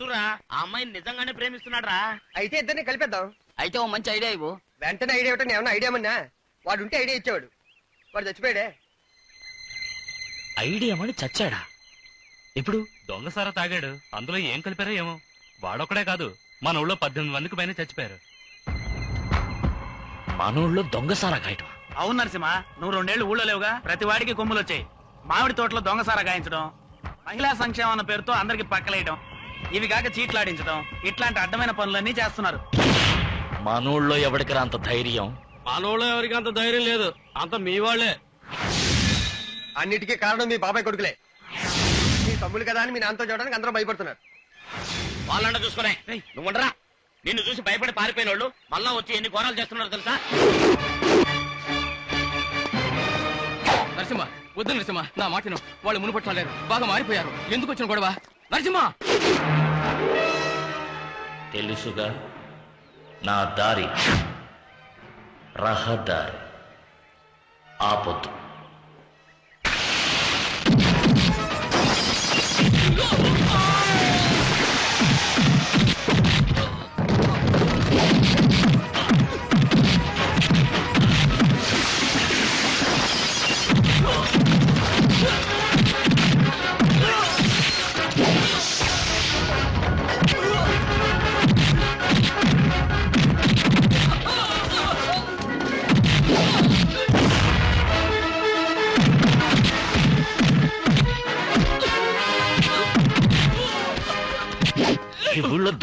ఒట్టురా ఆ అమ్మాయిని నిజంగానే ప్రేమిస్తున్నాడు రా అయితే ఇద్దరిని కలిపేద్దాం. అయితే ఓ మంచి ఐడియా ఇవ్వు. వెంటనే ఐడియా ఇవ్వటం ఏమన్నా ఐడియా మన్నా వాడు ఉంటే ఐడియా ఇచ్చేవాడు. వాడు చచ్చిపోయాడే. ఐడియా మని చచ్చాడా? ఇప్పుడు దొంగసారా తాగాడు. అందులో ఏం కలిపారో ఏమో. వాడొక్కడే కాదు. మన ఊళ్ళో పద్దెనిమిది మందికి పైన చచ్చిపోయారు. మనోళ్ళు దొంగసారా కాయటం అవును నరసింహ నువ్వు రెండేళ్ళు ఊళ్ళో లేవుగా. ప్రతి వాడికి కొమ్ములు వచ్చాయి మామిడి తోటలో దొంగసారా గాయించడం మహిళా సంక్షేమం అన్న పేరుతో అందరికి పక్కలేయడం ఇవి కాక చీట్లాడించడం ఇట్లాంటి అడ్డమైన పనులన్నీ చేస్తున్నారు. మనోళ్ళలో ఎవడికరా అంత ధైర్యం? మనోళ్ళు ఎవరికి అంత ధైర్యం లేదు. అంత మీ వాళ్ళే. అన్నిటికీ కారణం మీ బాబాయ్ కొడుకులే. మీ తమ్ముడు కదా అని మీ నాన్నతో చూడడానికి అందరూ భయపడుతున్నారు. వాళ్ళంట చూసుకునే. నువ్వు ఉండరా? నిన్ను చూసి భయపడి పారిపోయిన వాళ్ళు మళ్ళా వచ్చి ఎన్ని ఘోరాలు చేస్తున్నారు తెలుసా? నరసింహ వద్దు నరసింహ. నా మాటను వాళ్ళు మునుపట్టలేరు బాగా మారిపోయారు. ఎందుకు వచ్చిన గొడవ? నరసింహ! తెలుసుగా? నా దారి. రహదారి. ఆపొద్దు.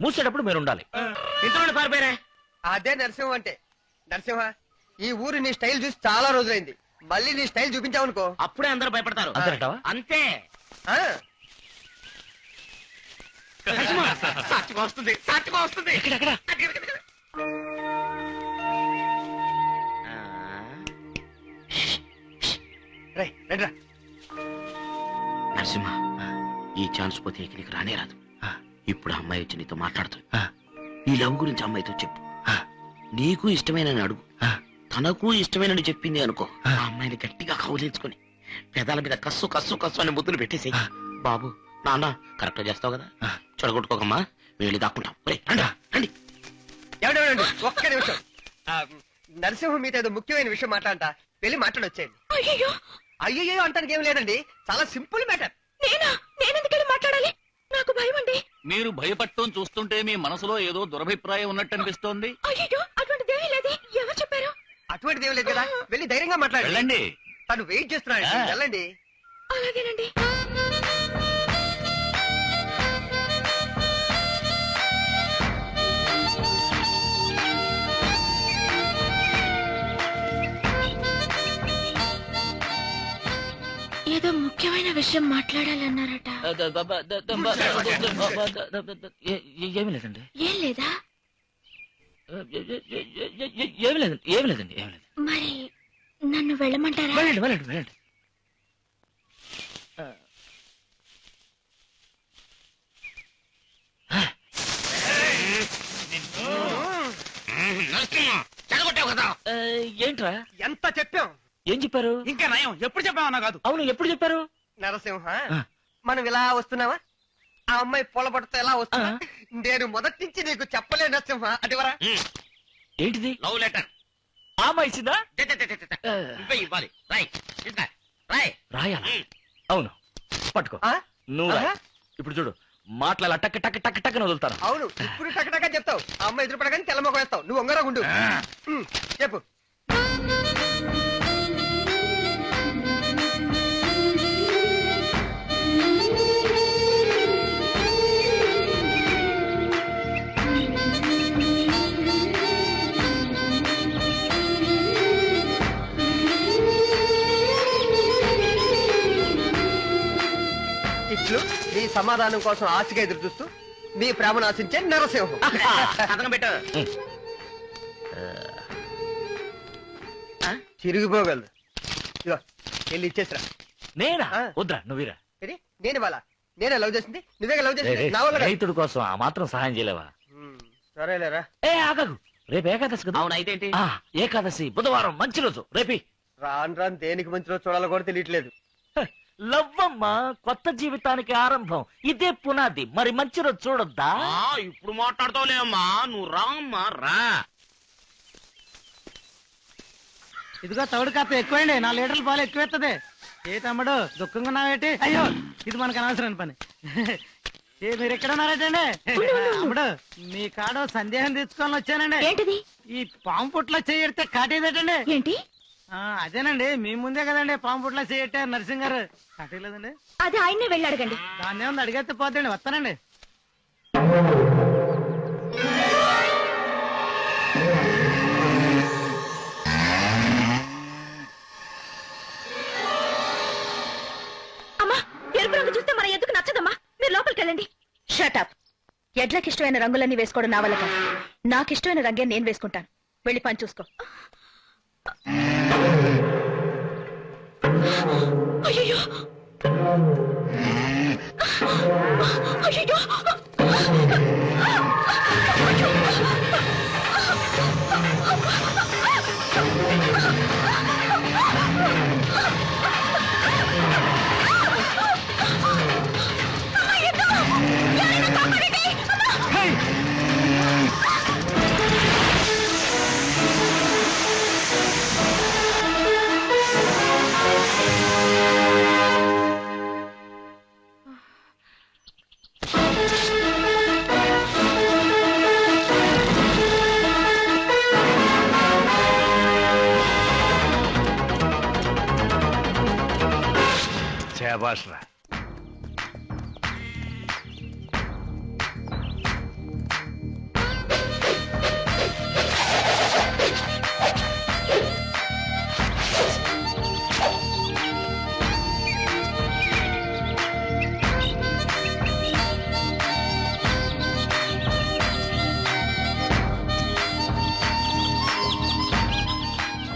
మూసేటప్పుడు మీరు ఉండాలి. ఇంట్లో పారిపోయారే అదే నరసింహ అంటే. నరసింహ ఈ ఊరు నీ స్టైల్ చూసి చాలా రోజులైంది. మళ్ళీ నీ స్టైల్ చూపించావనుకో. అప్పుడే అందరూ భయపడతారు. అంతేనటవా? అంతే. ఆ, నరసింహ, సాక్షిగా వస్తుంది. సాక్షిగా వస్తుంది. ఎక్కడెక్కడ? రేయ్, రండిరా. నరసింహ ఈ ఛాన్స్ పోతే ఇక నీకు రానే రాదు. ఇప్పుడు అమ్మాయి వచ్చి నీతో మాట్లాడుతుంది. నీ లవ్ గురించి అమ్మాయితో చెప్పు. నీకు ఇష్టమైన అడుగు. తనకు ఇష్టమైన చెప్పింది అనుకో. ఆ. అమ్మాయిని గట్టిగా కౌలించుకొని పెదాల మీద కస్సు కస్సు కస్సు అని ముద్దులు పెట్టేసి బాబు నాన్న కరెక్ట్ చేస్తావు కదా? చెడగొట్టుకోకమ్మా మేము వెళ్ళి దాక్కుంటాం. ఒక్క నిమిషం. ఆ, నరసింహ మీతో ఏదో ముఖ్యమైన విషయం మాట్లాడంట వెళ్ళి మాట్లాడొచ్చేయండి. అయ్యో అయ్యో అంటానికి ఏం లేదండి. చాలా సింపుల్ మ్యాటర్ నేనా నేనెందుకెళ్ళి మాట్లాడాలి నాకు భయం అండి మీరు భయపడటం చూస్తుంటే మీ మనసులో ఏదో దురభిప్రాయం ఉన్నట్టు అనిపిస్తోంది. అయ్యో అటువంటిదేమీ లేదే. ఎవరు చెప్పారు? అటువంటిది ఏం లేదు కదా. వెళ్ళి ధైర్యంగా మాట్లాడండి వెళ్ళండి. తను వెయిట్ చేస్తున్నాడు. వెళ్ళండి. అలాగేనండి. ముఖ్యమైన విషయం మాట్లాడాలన్నారట ఏమీ లేదండి ఏం లేదా ఏమీ లేదండి ఏమీ లేదండి ఏమీ లేదు మరి నన్ను వెళ్ళమంటారా వెళ్ళండి వెళ్ళండి వెళ్ళండి చెడగొట్టావు కదా ఏంట్రా ఎంత చెప్పాం ఏం చెప్పారు ఇంకా నయం ఎప్పుడు చెప్పామన్నా కాదు అవును ఎప్పుడు చెప్పారు నరసింహ. మనం ఇలా వస్తున్నావా? ఆ అమ్మాయి పొల పడితే ఎలా వస్తున్నా నేను మొదటి నుంచి నీకు చెప్పలే నరసింహ. అటువరా ఏంటిది? లవ్ లెటర్ ఆమె ఇచ్చిందా? నువ్వే ఇవ్వాలి. రాయ్ రాయ్. రాయాలా? అవును. పట్టుకో. ఆ? నువ్వు. ఇప్పుడు చూడు మాట్లాడాల టక్ టక్ టక్ టక్ వదులుతాను అవును. ఇప్పుడు టకటకా చెప్తావు. ఆ అమ్మాయి ఎదురు పడగానే తెల్లమొక వేస్తావు. నువ్వు ఉంగరా గుండు చెప్పు. సమాధానం కోసం ఆశగా ఎదురు చూస్తూ మీ ప్రేమను ఆశించే నరసింహం. పెట్టు. తిరిగిపోగలదు. ఇదిగో వెళ్ళి ఇచ్చేసిరా. నేనా? ఆ. వద్దా నువ్వురా? నేను వాళ్ళ నేనే లవ్ చేసింది? నువ్వే లవ్ చేసింది? నా వల్ల కాదు. రైతుడి కోసం ఆ మాత్రం సహాయం చేయలేవా? ఉమ్, సరేలేరా. ఏ ఆగదు రేపు ఏకాదశి కదా? అవును అయితే ఏంటి? ఆ, ఏకాదశి బుధవారం మంచి రోజు. రేపి రాను రాను దేనికి మంచిలో చూడాలో కూడా తెలియట్లేదు. లవ్వమ్మ కొత్త జీవితానికి ఆరంభం. ఇదే పునాది. మరి మంచి రోజు చూడొద్దా? ఆ, ఇప్పుడు మాట్లాడతావులే అమ్మా నువ్వు రా అమ్మా రా. ఇదిగో తౌడు కాస్త ఎక్కువండి. నా లీటర్ల పాలు ఎక్కువెత్తది. ఏ తమ్ముడు దుఃఖంగా ఉన్నావేటి? అయ్యో ఇది మనకు అనవసరం పని. ఏ మీరు ఎక్కడ ఉన్నారేటండి తమ్ముడు మీ కాడ సందేహం తెచ్చుకోవాలని వచ్చానండి. ఏంటిది? ఈ పాము పుట్లో చేయడితే కాటేదేటండి ఏంటి? అదేనండి. మీ ముందే కదండి పాము పుట్లో చేయట్టే నరసింగ్ గారు. కాటేలేదండి అది ఆయన్నే వెళ్ళి అడగండి. దాన్ని ఏముంది అడిగేస్తే పోతండి వస్తానండి. అమ్మా ఎరుపు రంగు చూస్తే మన ఎందుకు నచ్చదమ్మా? మీరు లోపలికి వెళ్ళండి. షటప్ ఎడ్లకి ఇష్టమైన రంగులన్నీ వేసుకోవడం నా వల్ల కాదు. నాకు ఇష్టమైన రంగే నేను వేసుకుంటాను. వెళ్ళి పని చూసుకో. అయ్యో అయ్యో రా.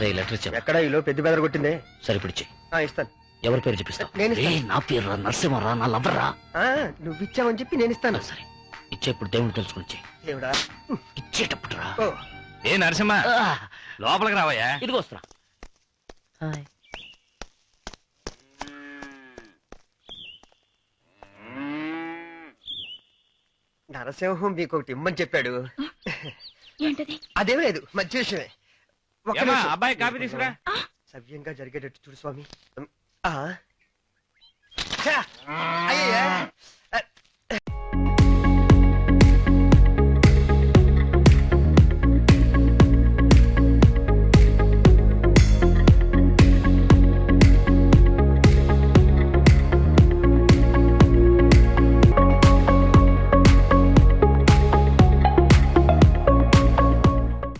రే లెటర్ ఎక్కడ ఈలో పెద్ద బెదర కొట్టిందే? సరిపిడిచి ఆ, ఇస్తాను. ఎవరి పేరు నేను ఇస్తాను. నా పేరు రా నరసింహరా నా లవ్వరా ఆ, నువ్వు ఇచ్చావని చెప్పి నేను ఇస్తాను. సరే. ఇచ్చేప్పుడు దేవుడు తెలుసుకుని దేవుడా? ఇచ్చేటప్పుడు రా ఓ. ఏ నరసింహ ఆ, లోపలికి రావయ్యా. ఇదిగో వస్తున్నా. నరసింహం మీకు ఒకటి ఇమ్మని చెప్పాడు. ఏంటది? అదేం లేదు మంచి విషయమే ఒక్క ఏమ్మా, నిమిషం. అబ్బాయి కాఫీ తీసుకురా. సవ్యంగా జరిగేటట్టు చూడు స్వామి. 啊。切哎呀呀。